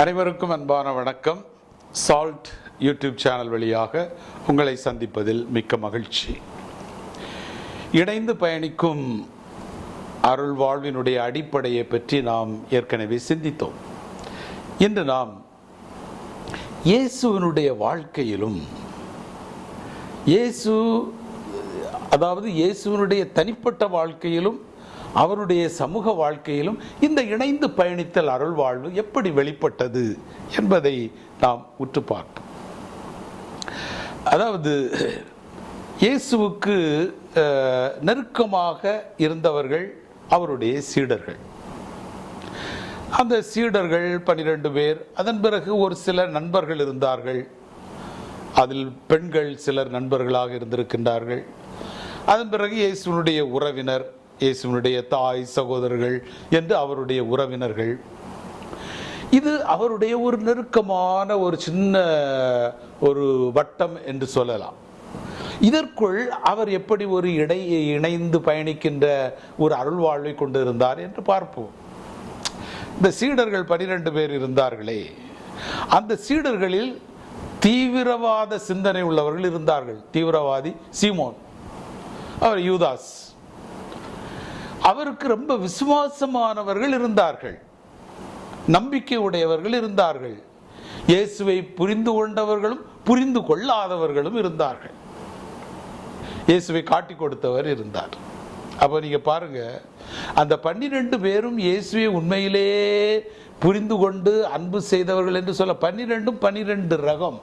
அனைவருக்கும் அன்பான வணக்கம். சால்ட் யூடியூப் சேனல் வழியாக உங்களை சந்திப்பதில் மிக்க மகிழ்ச்சி. இணைந்து பயணிக்கும் அருள் வாழ்வினுடைய அடிப்படையை பற்றி நாம் ஏற்கனவே சிந்தித்தோம். இன்று நாம் இயேசுவினுடைய வாழ்க்கையிலும் இயேசு அதாவது இயேசுவினுடைய தனிப்பட்ட வாழ்க்கையிலும் அவருடைய சமூக வாழ்க்கையிலும் இந்த இணைந்து பயணித்தல் அருள் வாழ்வு எப்படி வெளிப்பட்டது என்பதை நாம் உற்று பார்ப்போம். அதாவது இயேசுவுக்கு நெருக்கமாக இருந்தவர்கள் அவருடைய சீடர்கள். அந்த சீடர்கள் பனிரெண்டு பேர் அதன் பிறகு ஒரு சில நண்பர்கள் இருந்தார்கள். அதில் பெண்கள் சிலர் நண்பர்களாக இருந்திருக்கின்றார்கள். அதன் பிறகு இயேசுனுடைய உறவினர் இயேசுனுடைய தாய் சகோதரர்கள் என்று அவருடைய உறவினர்கள். இது அவருடைய ஒரு நெருக்கமான ஒரு சின்ன ஒரு வட்டம் என்று சொல்லலாம். இதற்குள் அவர் எப்படி ஒரு இடை இணைந்து பயணிக்கின்ற ஒரு அருள்வாழ்வை கொண்டு இருந்தார் என்று பார்ப்போம். இந்த சீடர்கள் பனிரெண்டு பேர் இருந்தார்களே. அந்த சீடர்களில் தீவிரவாத சிந்தனை உள்ளவர்கள் இருந்தார்கள். தீவிரவாதி சீமோன் அவர் யூதாஸ். அவருக்கு ரொம்ப விசுவாசமானவர்கள் இருந்தார்கள். நம்பிக்கை உடையவர்கள் இருந்தார்கள். இயேசுவை புரிந்து கொண்டவர்களும் புரிந்து கொள்ளாதவர்களும் இருந்தார்கள். இயேசுவை காட்டி கொடுத்தவர் இருந்தார். அப்போ நீங்கள் பாருங்க அந்த பன்னிரெண்டு பேரும் இயேசுவை உண்மையிலே புரிந்து கொண்டு அன்பு செய்தவர்கள் என்று சொல்ல பன்னிரெண்டும் பன்னிரெண்டு ரகம்.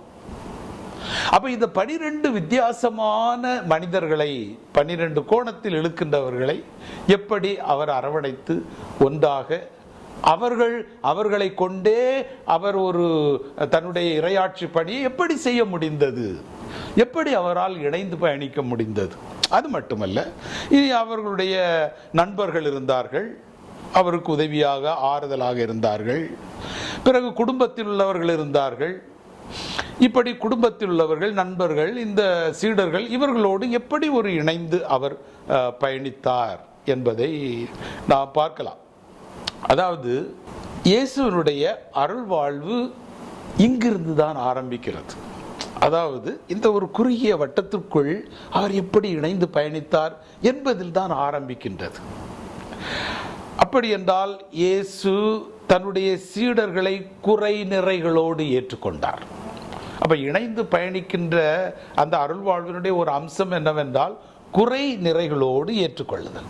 அப்போ இந்த பனிரெண்டு வித்தியாசமான மனிதர்களை பன்னிரெண்டு கோணத்தில் இழுக்கின்றவர்களை எப்படி அவர் அரவணைத்து ஒன்றாக அவர்கள் அவர்களை கொண்டே அவர் ஒரு தன்னுடைய இரையாட்சி பணியை எப்படி செய்ய முடிந்தது? எப்படி அவரால் இணைந்து பயணிக்க முடிந்தது? அது மட்டுமல்ல இனி அவர்களுடைய நண்பர்கள் இருந்தார்கள் அவருக்கு உதவியாக ஆறுதலாக இருந்தார்கள் பிறகு குடும்பத்தில் உள்ளவர்கள் இருந்தார்கள் இப்படி குடும்பத்தில் உள்ளவர்கள் நண்பர்கள் இந்த சீடர்கள் இவர்களோடு எப்படி ஒரு இணைந்து அவர் பயணித்தார் என்பதை நாம் பார்க்கலாம். அதாவது இயேசுவனுடைய அருள் வாழ்வு இங்கிருந்து தான் ஆரம்பிக்கிறது. அதாவது இந்த ஒரு குறுகிய வட்டத்திற்குள் அவர் எப்படி இணைந்து பயணித்தார் என்பதில் தான் ஆரம்பிக்கின்றது. அப்படி என்றால் இயேசு தன்னுடைய சீடர்களை குறை நிறைகளோடு ஏற்றுக்கொண்டார். அப்போ இணைந்து பயணிக்கின்ற அந்த அருள்வாழ்வினுடைய ஒரு அம்சம் என்னவென்றால் குறை நிறைகளோடு ஏற்றுக்கொள்ளுதல்.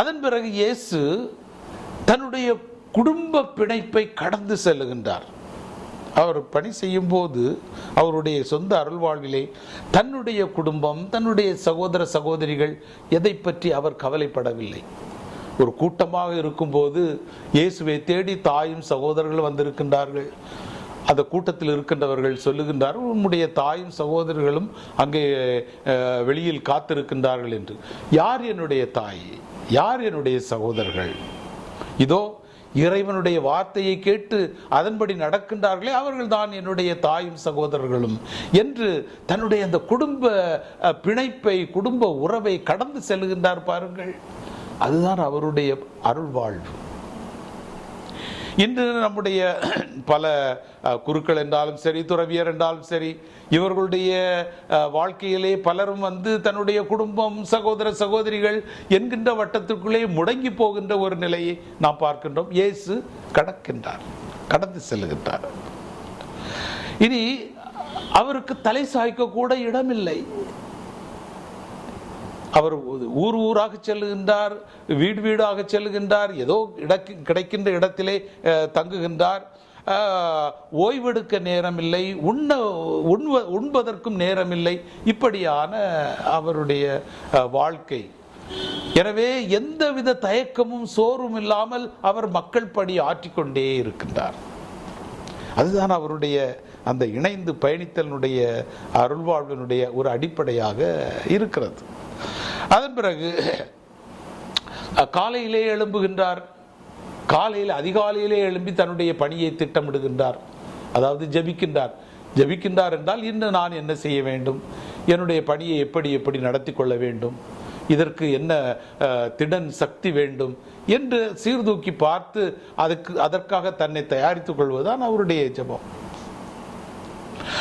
அதன் பிறகு இயேசு தன்னுடைய குடும்ப பிணைப்பை கடந்து செல்லுகின்றார். அவர் பணி செய்யும் போது அவருடைய சொந்த அருள்வாழ்விலே தன்னுடைய குடும்பம் தன்னுடைய சகோதர சகோதரிகள் எதை பற்றி அவர் கவலைப்படவில்லை. ஒரு கூட்டமாக இருக்கும்போது இயேசுவை தேடி தாயும் சகோதரர்கள் வந்திருக்கின்றார்கள். அந்த கூட்டத்தில் இருக்கின்றவர்கள் சொல்லுகின்றார்கள் உன்னுடைய தாயும் சகோதரர்களும் அங்கே வெளியில் காத்திருக்கின்றார்கள் என்று. யார் என்னுடைய தாய்? யார் என்னுடைய சகோதரர்கள்? இதோ இறைவனுடைய வார்த்தையை கேட்டு அதன்படி நடக்கின்றார்களே அவர்கள் தான் என்னுடைய தாயும் சகோதரர்களும் என்று தன்னுடைய அந்த குடும்ப பிணைப்பை குடும்ப உறவை கடந்து செல்கின்றார் பாருங்கள். அதுதான் அவருடைய அருள் வாழ்வு. இன்று நம்முடைய பல குருக்கள் என்றாலும் சரி துறவியர் என்றாலும் சரி இவர்களுடைய வாழ்க்கையிலே பலரும் வந்து தன்னுடைய குடும்பம் சகோதர சகோதரிகள் என்கின்ற வட்டத்திற்குள்ளே முடங்கி போகின்ற ஒரு நிலையை நாம் பார்க்கின்றோம். இயேசு கடக்கின்றார் கடந்து செல்கின்றார் இனி அவருக்கு தலை சாய்க்க கூட இடமில்லை. அவர் ஊர் ஊராக செல்லுகின்றார் வீடு வீடாக செல்லுகின்றார் ஏதோ இடக்கு கிடைக்கின்ற இடத்திலே தங்குகின்றார். ஓய்வெடுக்க நேரமில்லை உண்ண உண்வ உண்பதற்கும் நேரமில்லை. இப்படியான அவருடைய வாழ்க்கை. எனவே எந்தவித தயக்கமும் சோர்வும் இல்லாமல் அவர் மக்கள் பணி ஆற்றிக்கொண்டே இருக்கின்றார். அதுதான் அவருடைய அந்த இணைந்து பயணித்தலினுடைய அருள்வாழ்வினுடைய ஒரு அடிப்படையாக இருக்கிறது. அதன் பிறகு காலையிலே எழும்புகின்றார். காலையில் அதிகாலையிலே எழும்பி தன்னுடைய பணியை திட்டமிடுகின்றார். அதாவது ஜெபிக்கின்றார். ஜெபிக்கின்றார் என்றால் இன்று நான் என்ன செய்ய வேண்டும்? என்னுடைய பணியை எப்படி எப்படி நடத்தி கொள்ள வேண்டும்? இதற்கு என்ன திடன் சக்தி வேண்டும்? என்று சீர்தூக்கி பார்த்து அதுக்கு அதற்காக தன்னை தயாரித்துக் கொள்வதுதான் அவருடைய ஜெபம்.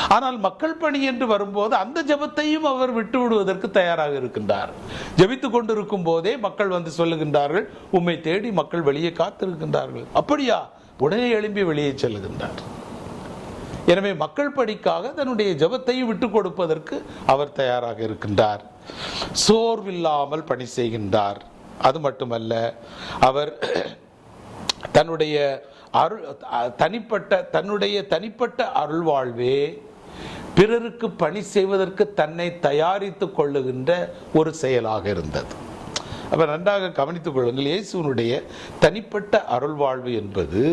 ஆனால் மக்கள் பணி என்று வரும்போது அந்த ஜெபத்தையும் அவர் விட்டு விடுவதற்கு தயாராக இருக்கின்றார். ஜெபித்துக் கொண்டிருக்கும் போதே மக்கள் வந்து சொல்லுகின்றார்கள் உம்மை தேடி மக்கள் வெளியே காத்திருக்கின்றார்கள். அப்படியா? உடனே எழும்பி வெளியே செல்லுகின்றார். எனவே மக்கள் பணிக்காக தன்னுடைய ஜெபத்தையும் விட்டு கொடுப்பதற்கு அவர் தயாராக இருக்கின்றார். சோர்வில்லாமல் பணி செய்கின்றார். அது மட்டுமல்ல அவர் தன்னுடைய அருள் தனிப்பட்ட தன்னுடைய தனிப்பட்ட அருள் வாழ்வே பிறருக்கு பணி செய்வதற்கு தன்னை தயாரித்துக் கொள்ளுகின்ற ஒரு செயலாக இருந்தது. அப்போ நன்றாக கவனித்துக் கொள்ளுங்கள் இயேசுனுடைய தனிப்பட்ட அருள் வாழ்வு என்பது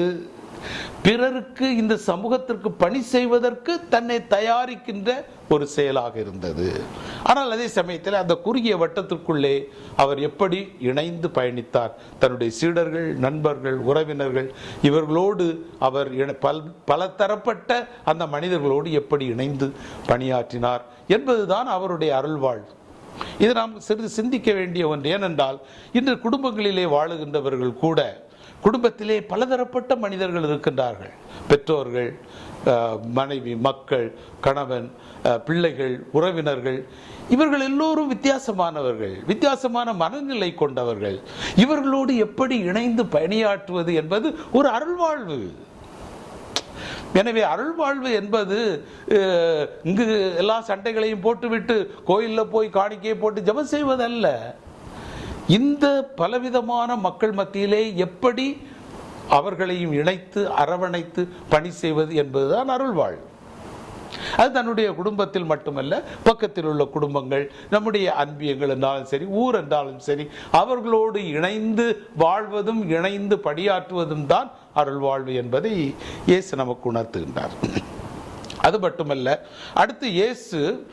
பிறருக்கு இந்த சமூகத்திற்கு பணி செய்வதற்கு தன்னை தயாரிக்கின்ற ஒரு செயலாக இருந்தது. ஆனால் அதே சமயத்தில் அந்த குறுகிய வட்டத்திற்குள்ளே அவர் எப்படி இணைந்து பயணித்தார். தன்னுடைய சீடர்கள் நண்பர்கள் உறவினர்கள் இவர்களோடு அவர் இணை- பல் பல தரப்பட்ட அந்த மனிதர்களோடு எப்படி இணைந்து பணியாற்றினார் என்பதுதான் அவருடைய அருள்வாழ் இது நாம் சிறிது சிந்திக்க வேண்டிய ஒன்று. ஏனென்றால் இன்று குடும்பங்களிலே வாழுகின்றவர்கள் கூட குடும்பத்திலே பலதரப்பட்ட மனிதர்கள் இருக்கின்றார்கள். பெற்றோர்கள் மனைவி மக்கள் கணவன் பிள்ளைகள் உறவினர்கள். இவர்கள் எல்லோரும் வித்தியாசமானவர்கள் வித்தியாசமான மனநிலை கொண்டவர்கள். இவர்களோடு எப்படி இணைந்து பணியாற்றுவது என்பது ஒரு அருள்வாழ்வு. எனவே அருள்வாழ்வு என்பது இங்கு எல்லா சண்டைகளையும் போட்டுவிட்டு கோயிலில் போய் காணிக்கையை போட்டு ஜெபம் செய்வதல்ல. இந்த பலவிதமான மக்கள் மத்தியிலே எப்படி அவர்களையும் இணைத்து அரவணைத்து பணி செய்வது என்பதுதான் அருள்வாழ்வு அது தன்னுடைய குடும்பத்தில் மட்டுமல்ல பக்கத்தில் உள்ள குடும்பங்கள் நம்முடைய அன்பியங்கள் என்றாலும் சரி ஊர் என்றாலும் சரி அவர்களோடு இணைந்து வாழ்வதும் இணைந்து பணியாற்றுவதும் தான் அருள் வாழ்வு என்பதை இயேசு நமக்கு உணர்த்துகின்றார். அது மட்டுமல்ல அடுத்து இயேசு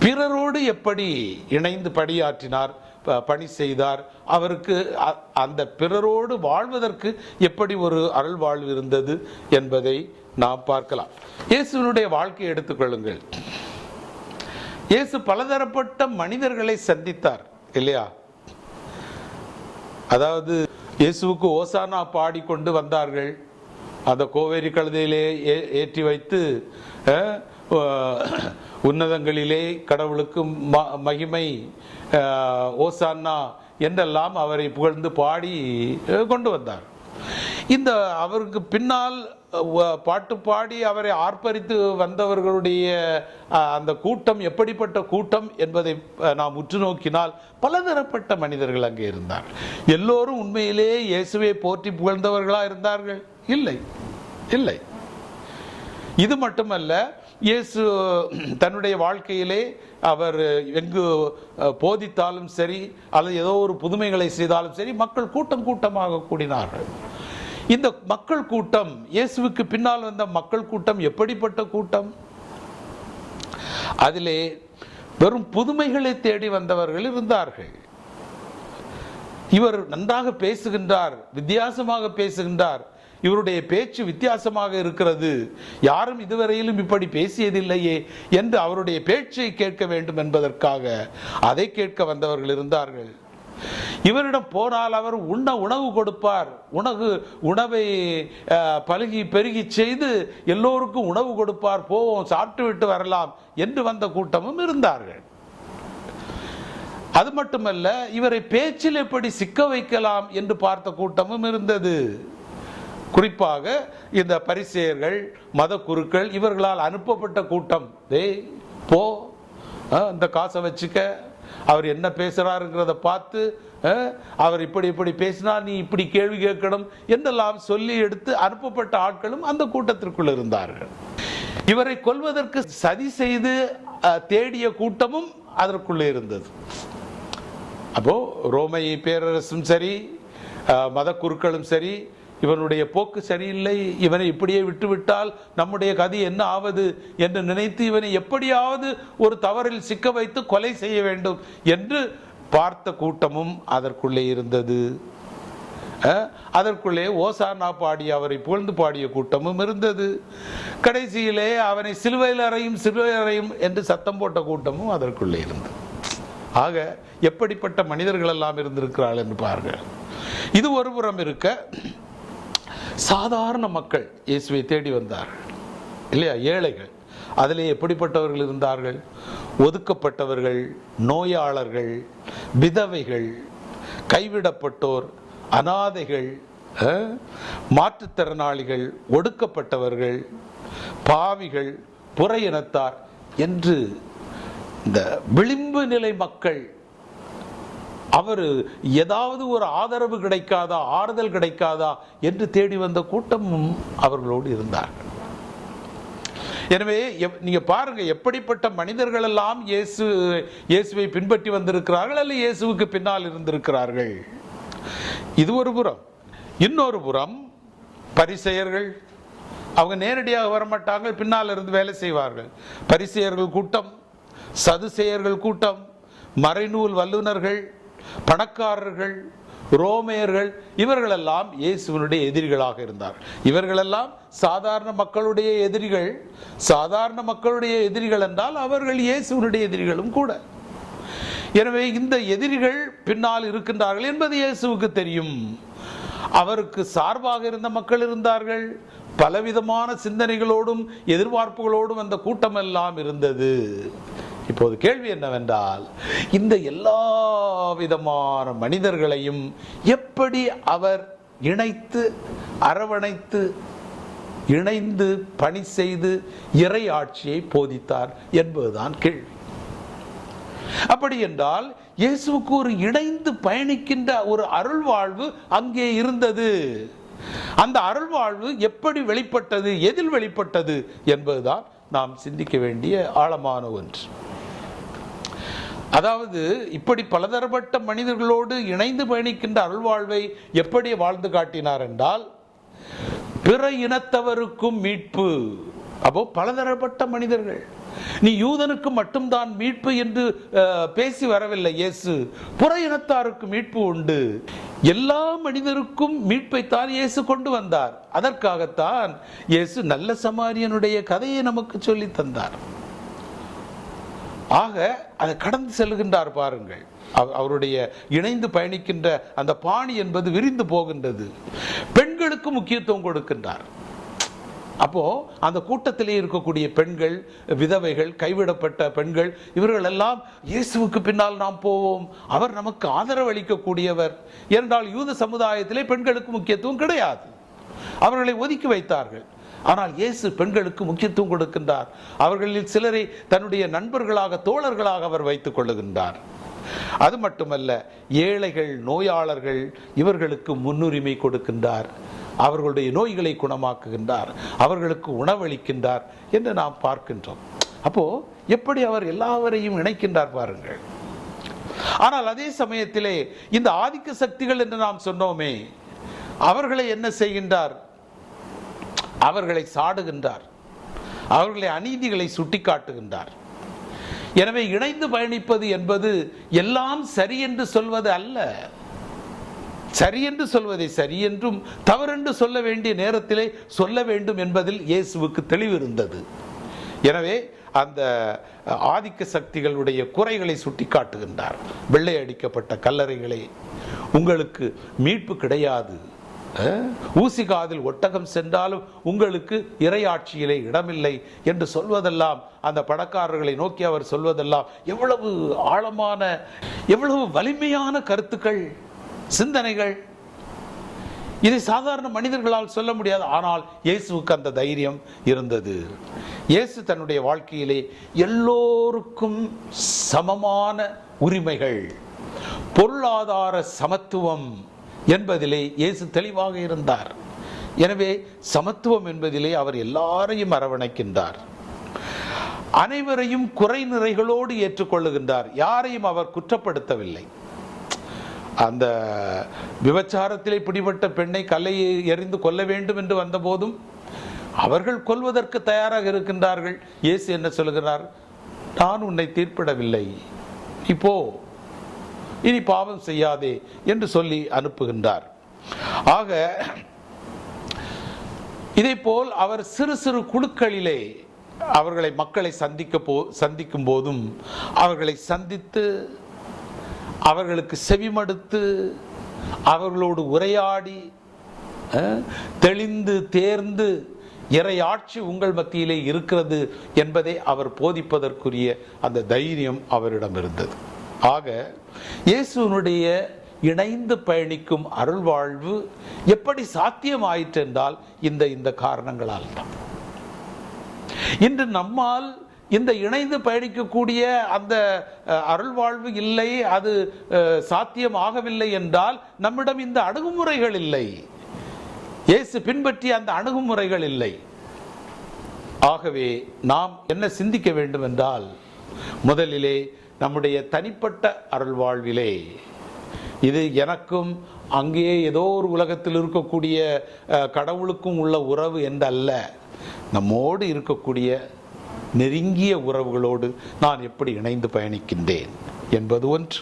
பிறரோடு எப்படி இணைந்து பணியாற்றினார் பணி செய்தார். அவருக்கு அ- அந்த பிறரோடு வாழ்வதற்கு எப்படி ஒரு அருள் வாழ்வு இருந்தது என்பதை நாம் பார்க்கலாம். இயேசுவினுடைய வாழ்க்கையை எடுத்துக்கொள்ளுங்கள் இயேசு பலதரப்பட்ட மனிதர்களை சந்தித்தார் இல்லையா? அதாவது இயேசுவுக்கு ஓசானா பாடிக்கொண்டு வந்தார்கள். அந்த கோவேரி கழுதையிலே ஏ- ஏற்றி வைத்து உன்னதங்களிலே கடவுளுக்கு ம- மகிமை ஓசான்னா என்றெல்லாம் அவரை புகழ்ந்து பாடி கொண்டு வந்தார். இந்த அவருக்கு பின்னால் பாட்டு பாடி அவரை ஆர்ப்பரித்து வந்தவர்களுடைய அந்த கூட்டம் எப்படிப்பட்ட கூட்டம் என்பதை நாம் உற்று நோக்கினால் பலதரப்பட்ட மனிதர்கள் அங்கே இருந்தார்கள் எல்லோரும் உண்மையிலேயே இயேசுவை போற்றி புகழ்ந்தவர்களாக இருந்தார்கள்? இல்லை. இல்லை. இது மட்டுமல்ல இயேசு தன்னுடைய வாழ்க்கையிலே அவர் எங்கு போதித்தாலும் சரி அல்லது ஏதோ ஒரு புதுமைகளை செய்தாலும் சரி மக்கள் கூட்டம் கூட்டமாக கூடினார்கள். இந்த மக்கள் கூட்டம் இயேசுவுக்கு பின்னால் வந்த மக்கள் கூட்டம் எப்படிப்பட்ட கூட்டம்? அதிலே வெறும் புதுமைகளை தேடி வந்தவர்கள் இருந்தார்கள். இவர் நன்றாக பேசுகின்றார் வித்தியாசமாக பேசுகின்றார். இவருடைய பேச்சு வித்தியாசமாக இருக்கிறது. யாரும் இதுவரையிலும் இப்படி பேசியதில்லையே என்று அவருடைய பேச்சை கேட்க வேண்டும் என்பதற்காக அதை கேட்க வந்தவர்கள் இருந்தார்கள். இவரிடம் போனால் அவர் உண்ண உணவு கொடுப்பார். உணவு உணவை பழுகி பெருகி செய்து எல்லோருக்கும் உணவு கொடுப்பார். போவோம் சாப்பிட்டு விட்டு வரலாம் என்று வந்த கூட்டமும் இருந்தார்கள். அது மட்டுமல்ல இவரை பேச்சில் எப்படி சிக்க வைக்கலாம் என்று பார்த்த கூட்டமும் இருந்தது. குறிப்பாக இந்த பரிசெயர்கள் மத குருக்கள் இவர்களால் அனுப்பப்பட்ட கூட்டம். டேய் போ. இந்த காசை வச்சுக்க. அவர் என்ன பேசுகிறாருங்கிறத பார்த்து அவர் இப்படி இப்படி பேசினா நீ இப்படி கேள்வி கேட்கணும் என்றெல்லாம் சொல்லி எடுத்து அனுப்பப்பட்ட ஆட்களும் அந்த கூட்டத்திற்குள் இருந்தார்கள். இவரை கொல்வதற்கு சதி செய்து தேடிய கூட்டமும் அதற்குள்ளே இருந்தது. அப்போ ரோமை பேரரசும் சரி மத குருக்களும் சரி இவனுடைய போக்கு சரியில்லை இவனை இப்படியே விட்டுவிட்டால் நம்முடைய கதி என்ன ஆவது என்று நினைத்து இவனை எப்படியாவது ஒரு தவறில் சிக்க வைத்து கொலை செய்ய வேண்டும் என்று பார்த்த கூட்டமும் அதற்குள்ளே இருந்தது. அதற்குள்ளே ஓசானா பாடி அவரை புகழ்ந்து பாடிய கூட்டமும் இருந்தது. கடைசியிலே அவனை சிலுவையில் அறையும் சிலுவையில் அறையும் என்று சத்தம் போட்ட கூட்டமும் அதற்குள்ளே இருந்தது. ஆக எப்படிப்பட்ட மனிதர்கள் எல்லாம் இருந்திருக்கிறாள் என்று பாருங்கள். இது ஒரு புறம் இருக்க சாதாரண மக்கள் இயேசுவை தேடி வந்தார்கள். இல்லையா? ஏழைகள். அதிலே எப்படிப்பட்டவர்கள் இருந்தார்கள்? ஒதுக்கப்பட்டவர்கள் நோயாளர்கள் விதவைகள் கைவிடப்பட்டோர் அனாதைகள் மாற்றுத்திறனாளிகள் ஒடுக்கப்பட்டவர்கள் பாவிகள் புற இனத்தார் என்று இந்த விளிம்பு நிலை மக்கள் அவர் ஏதாவது ஒரு ஆதரவு கிடைக்காதா ஆறுதல் கிடைக்காதா என்று தேடி வந்த கூட்டமும் அவர்களோடு இருந்தார்கள். எனவே எப்- நீங்க பாருங்க எப்படிப்பட்ட மனிதர்கள் எல்லாம் இயேசு இயேசுவை பின்பற்றி வந்திருக்கிறார்கள் அல்ல இயேசுவுக்கு பின்னால் இருந்திருக்கிறார்கள்? இது ஒரு புறம். இன்னொரு புறம் பரிசெயர்கள். அவங்க நேரடியாக வரமாட்டாங்க பின்னால் இருந்து வேலை செய்வார்கள். பரிசெயர்கள் கூட்டம் சதுசெயர்கள் கூட்டம் மறைநூல் வல்லுனர்கள் பணக்காரர்கள் ரோமையர்கள் இவர்களெல்லாம் இயேசுவனுடைய எதிரிகளாக இருந்தார். இவர்களெல்லாம் சாதாரண மக்களுடைய எதிரிகள். சாதாரண மக்களுடைய எதிரிகள் என்றால் அவர்கள் இயேசுவனுடைய எதிரிகளும் கூட. எனவே இந்த எதிரிகள் பின்னால் இருக்கின்றார்கள் என்பது இயேசுவுக்கு தெரியும். அவருக்கு சார்பாக இருந்த மக்கள் இருந்தார்கள். பலவிதமான சிந்தனைகளோடும் எதிர்பார்ப்புகளோடும் அந்த கூட்டம் எல்லாம் இருந்தது. இப்போது கேள்வி என்னவென்றால் இந்த எல்லா விதமான மனிதர்களையும் எப்படி அவர் இணைத்து அரவணைத்து இணைந்து பணி செய்து இறை ஆட்சியை போதித்தார் என்பதுதான் கேள்வி. அப்படி என்றால் இயேசுக்கு ஒரு இணைந்து பயணிக்கின்ற ஒரு அருள் வாழ்வு அங்கே இருந்தது. அந்த அருள் வாழ்வு எப்படி வெளிப்பட்டது எதில் வெளிப்பட்டது என்பதுதான் நாம் சிந்திக்க வேண்டிய ஆழமான ஒன்று. அதாவது இப்படி பலதரப்பட்ட மனிதர்களோடு இணைந்து பயணிக்கின்ற அருள்வாழ்வை எப்படி வாழ்ந்து காட்டினார் என்றால் பிற இனத்தவருக்கும் மீட்பு. அப்போ பலதரப்பட்ட மனிதர்கள். நீ யூதனுக்கு மட்டும்தான் மீட்பு என்று அஹ், பேசி வரவில்லை இயேசு. புற இனத்தாருக்கு மீட்பு உண்டு. எல்லா மனிதருக்கும் மீட்பைத்தான் இயேசு கொண்டு வந்தார். அதற்காகத்தான் இயேசு நல்ல சமாரியனுடைய கதையை நமக்கு சொல்லி தந்தார். ஆக அதை கடந்து செல்கின்றார் பாருங்கள். அவருடைய இணைந்து பயணிக்கின்ற அந்த பாணி என்பது விரிந்து போகின்றது. பெண்களுக்கு முக்கியத்துவம் கொடுக்கின்றார். அப்போ அந்த கூட்டத்திலே இருக்கக்கூடிய பெண்கள் விதவைகள் கைவிடப்பட்ட பெண்கள் இவர்கள் எல்லாம் இயேசுவுக்கு பின்னால் நாம் போவோம். அவர் நமக்கு ஆதரவு அளிக்கக்கூடியவர். என்றால் யூத சமுதாயத்திலே பெண்களுக்கு முக்கியத்துவம் கிடையாது. அவர்களை ஒதுக்கி வைத்தார்கள். ஆனால் இயேசு பெண்களுக்கு முக்கியத்துவம் கொடுக்கின்றார். அவர்களில் சிலரை தன்னுடைய நண்பர்களாக தோழர்களாக அவர் வைத்துக் கொள்ளுகின்றார். அது மட்டுமல்ல ஏழைகள் நோயாளர்கள் இவர்களுக்கு முன்னுரிமை கொடுக்கின்றார். அவர்களுடைய நோய்களை குணமாக்குகின்றார். அவர்களுக்கு உணவளிக்கின்றார் என்று நாம் பார்க்கின்றோம். அப்போ எப்படி அவர் எல்லாவரையும் இணைக்கின்றார் பாருங்கள். ஆனால் அதே சமயத்திலே இந்த ஆதிக்க சக்திகள் என்று நாம் சொன்னோமே அவர்களை என்ன செய்கின்றார்? அவர்களை சாடுகின்றார். அவர்களை அநீதிகளை சுட்டிக்காட்டுகின்றார். எனவே இணைந்து பயணிப்பது என்பது எல்லாம் சரி என்று சொல்வது அல்ல. சரி என்று சொல்வதை சரி என்றும் தவறென்று சொல்ல வேண்டிய நேரத்திலே சொல்ல வேண்டும் என்பதில் இயேசுவுக்கு தெளிவு இருந்தது எனவே அந்த ஆதிக்க சக்திகளுடைய குறைகளை சுட்டி காட்டுகின்றார் வெள்ளை அடிக்கப்பட்ட கல்லறைகளே உங்களுக்கு மீட்பு கிடையாது. ஊசி காதில் ஒட்டகம் சென்றாலும் உங்களுக்கு இறையாட்சியிலே இடமில்லை என்று சொல்வதெல்லாம் அந்த பணக்காரர்களை நோக்கி அவர் சொல்வதெல்லாம் எவ்வளவு ஆழமான எவ்வளவு வலிமையான கருத்துக்கள் சிந்தனைகள். இதை சாதாரண மனிதர்களால் சொல்ல முடியாது. ஆனால் இயேசுவுக்கு அந்த தைரியம் இருந்தது. இயேசு தன்னுடைய வாழ்க்கையிலே எல்லோருக்கும் சமமான உரிமைகள் பொருளாதார சமத்துவம் என்பதிலே இயேசு தெளிவாக இருந்தார். எனவே சமத்துவம் என்பதிலே அவர் எல்லாரையும் அரவணைக்கின்றார். அனைவரையும் குறை நிறைகளோடு ஏற்றுக்கொள்ளுகின்றார். யாரையும் அவர் குற்றப்படுத்தவில்லை. அந்த விபச்சாரத்திலே பிடிபட்ட பெண்ணை கல்லையை எறிந்து கொல்ல வேண்டும் என்று வந்தபோதும் அவர்கள் கொல்வதற்கு தயாராக இருக்கின்றார்கள். இயேசு என்ன சொல்கிறார்? நான் உன்னை தீர்ப்பிடவில்லை. இப்போ இனி பாவம் செய்யாதே என்று சொல்லி அனுப்புகின்றார். ஆக இதைப்போல் அவர் சிறு சிறு குழுக்களிலே அவர்களை மக்களை சந்திக்க போ சந்திக்கும் போதும் அவர்களை சந்தித்து அவர்களுக்கு செவிமடுத்து அவர்களோடு உரையாடி தெளிந்து தேர்ந்து இறையாட்சி உங்கள் மத்தியிலே இருக்கிறது என்பதை அவர் போதிப்பதற்குரிய அந்த தைரியம் அவரிடம் இருந்தது ஆக இயேசுனுடைய இணைந்து பயணிக்கும் அருள்வாழ்வு எப்படி சாத்தியமாயிற்று என்றால் இந்த இந்த காரணங்களால் தான் இன்று நம்மால் இந்த இணைந்து பயணிக்கக்கூடிய அந்த அருள் அருள்வாழ்வு இல்லை அது அஹ், சாத்தியமாகவில்லை என்றால் நம்மிடம் இந்த அணுகுமுறைகள் இல்லை. இயேசு பின்பற்றிய அந்த அணுகுமுறைகள் இல்லை. ஆகவே நாம் என்ன சிந்திக்க வேண்டும் என்றால் முதலிலே நம்முடைய தனிப்பட்ட அருள்வாழ்விலே இது எனக்கும் அங்கே ஏதோ ஒரு உலகத்தில் இருக்கக்கூடிய கடவுளுக்கும் உள்ள உறவு என்றல்ல. நம்மோடு இருக்கக்கூடிய நெருங்கிய உறவுகளோடு நான் எப்படி இணைந்து பயணிக்கின்றேன் என்பது ஒன்று.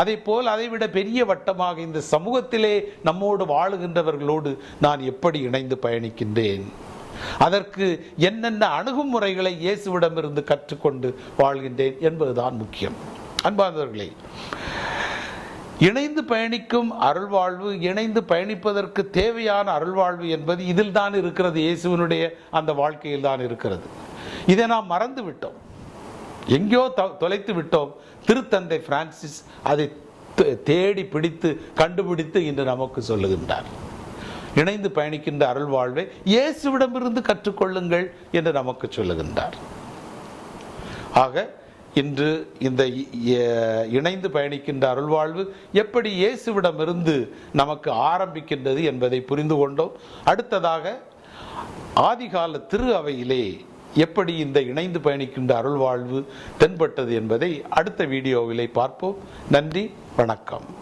அதே போல் அதைவிட பெரிய வட்டமாக இந்த சமூகத்திலே நம்மோடு வாழுகின்றவர்களோடு நான் எப்படி இணைந்து பயணிக்கின்றேன் அதற்கு என்னென்ன அணுகுமுறைகளை இயேசுவிடமிருந்து கற்றுக்கொண்டு வாழ்கின்றேன் என்பதுதான் முக்கியம். அன்பார்ந்தவர்களே இணைந்து பயணிக்கும் அருள்வாழ்வு இணைந்து பயணிப்பதற்கு தேவையான அருள்வாழ்வு என்பது இதில் தான் இருக்கிறது இயேசுவினுடைய அந்த வாழ்க்கையில் தான் இருக்கிறது. இதை நாம் மறந்து விட்டோம். எங்கேயோ தொலைத்து விட்டோம். திருத்தந்தை பிரான்சிஸ் அதை தே- தேடி பிடித்து கண்டுபிடித்து இன்று நமக்கு சொல்லுகின்றார். இணைந்து பயணிக்கின்ற அருள்வாழ்வை இயேசுவிடமிருந்து கற்றுக்கொள்ளுங்கள் என்று நமக்கு சொல்லுகின்றார். ஆக இன்று இந்த இ- இணைந்து பயணிக்கின்ற அருள்வாழ்வு எப்படி இயேசுவிடமிருந்து நமக்கு ஆரம்பிக்கின்றது என்பதை புரிந்து கொண்டோம். அடுத்ததாக ஆதிகால திரு அவையிலே எப்படி இந்த இணைந்து பயணிக்கின்ற அருள்வாழ்வு தென்பட்டது என்பதை அடுத்த வீடியோவிலே பார்ப்போம். நன்றி வணக்கம்.